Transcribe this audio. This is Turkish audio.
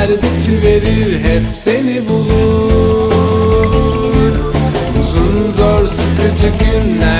dertler bitiverir hep seni bulur. Uzun zor sıkıcı günler